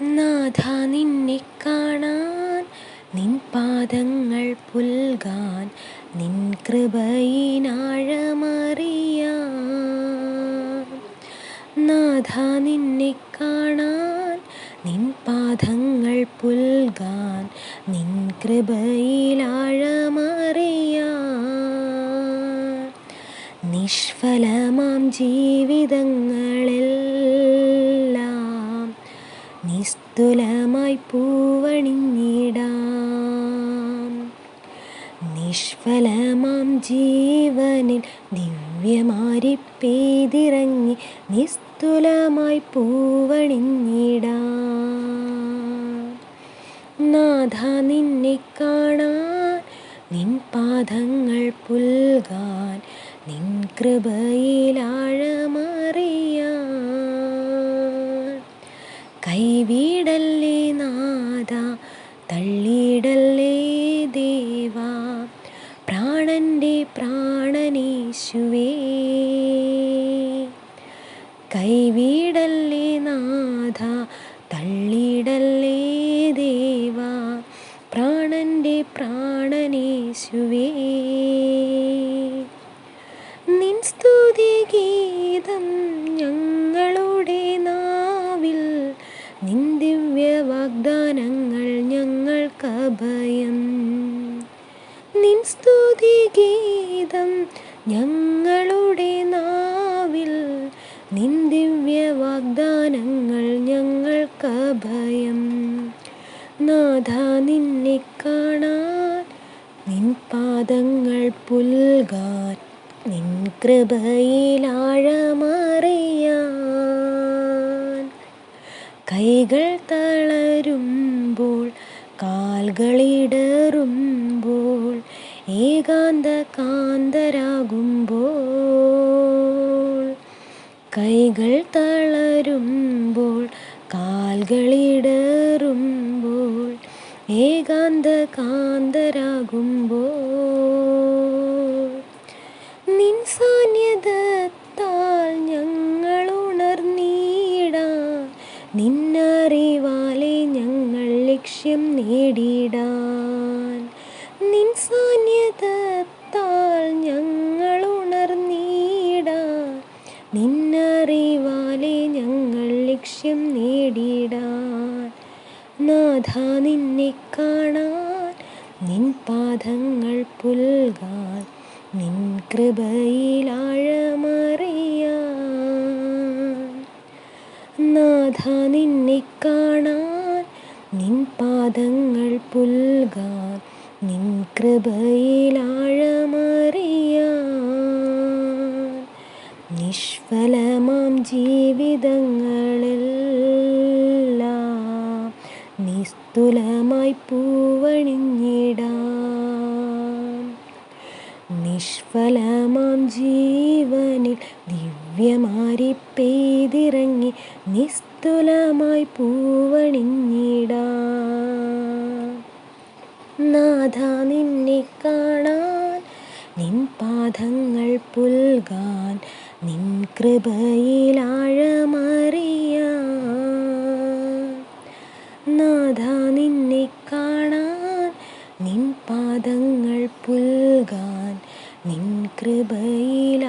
നാഥ നിന്നെ കാണാൻ നിൻ പാദങ്ങൾ പുൽകാൻ നിൻ കൃപയിനാഴമറിയാൻ. നാഥ നിന്നെ കാണാൻ നിൻ പാദങ്ങൾ പുൽകാൻ നിൻ കൃപയിലാഴമറിയാൻ. നിഷ്ഫലമാം ജീവിതങ്ങളെല്ലാം നിസ്തുലമായി പൂവണിഞ്ഞിടാം. നിഷ്ഫലമാം ജീവനിൽ ദിവ്യമാരി പെയ്തിറങ്ങി നിസ്തുലമായി പൂവണിഞ്ഞിടാം. നാഥ നിന്നെ കാണാൻ നിൻ പാദങ്ങൾ പുൽകാൻ നിൻ കൃപയിലാഴമറിയാൻ കൈവിടല്ലേ നാഥ തള്ളിയിടല്ലേ ദേവാ പ്രാണന്റെ പ്രാണനീശുവേ. കൈവിടല്ലേ നാഥ തള്ളിയിടല്ലേ ഞങ്ങൾക്കഭയം നിൻ സ്തുതി ഗീതം ഞങ്ങളുടെ നാവിൽ നിൻ ദിവ്യ വാഗ്ദാനങ്ങൾ ഞങ്ങൾക്കഭയം നാഥ നിന്നെ കാണാൻ നിൻ പാദങ്ങൾ പുൽകാൻ നിൻ കൃപയിലാഴമറിയാൻ കൈകൾ തളരുമ്പോൾ കാൽകളിടറുമ്പോൾ ഏകാന്ത കാന്തരാകുമ്പോൾ കൈകൾ തളരുമ്പോൾ കാൽകളിടറുമ്പോൾ ഏകാന്ത കാന്തരാകുമ്പോൾ നിൻ സാന്നിധ്യത്താൽ ഞങ്ങൾ ഉണർന്നീടാ നിന്നറിവാ ലക്ഷ്യം നേടിയിടാൻ. നിൻ സാന്നിധ്യത്താൽ ഞങ്ങൾ ഉണർന്നിടാൻ. നിന്നറിവാലെ ഞങ്ങൾ ലക്ഷ്യം നേടിയിടാൻ. നാഥ നിന്നെ കാണാൻ. നിൻ പാദങ്ങൾ പുൽകാൻ. നിൻ കൃപയിലാഴമറിയാൻ നാഥ നിന്നെ കാണാൻ. നിൻ പാദങ്ങൾ പുൽകാൻ നിൻ കൃപയിലാഴമറിയാൻ നിഷ്ഫലമാം ജീവിതങ്ങളെല്ലാം നിസ്തുലമായി പൂവണിഞ്ഞിടാം നിഷ്ഫലമാം ജീവനിൽ ദിവ്യമാരി പെയ്തിറങ്ങി നിസ്തുലമായി പൂവണിഞ്ഞിടാ. നാഥ നിന്നെ കാണാൻ നിൻ പാദങ്ങൾ പുൽകാൻ നിൻ കൃപയിലാഴമറിയ നാഥ നിന്നെ കാണാൻ നിൻ പാദങ്ങൾ പുൽകാൻ നിൻ കൃപയിലാഴമറിയാ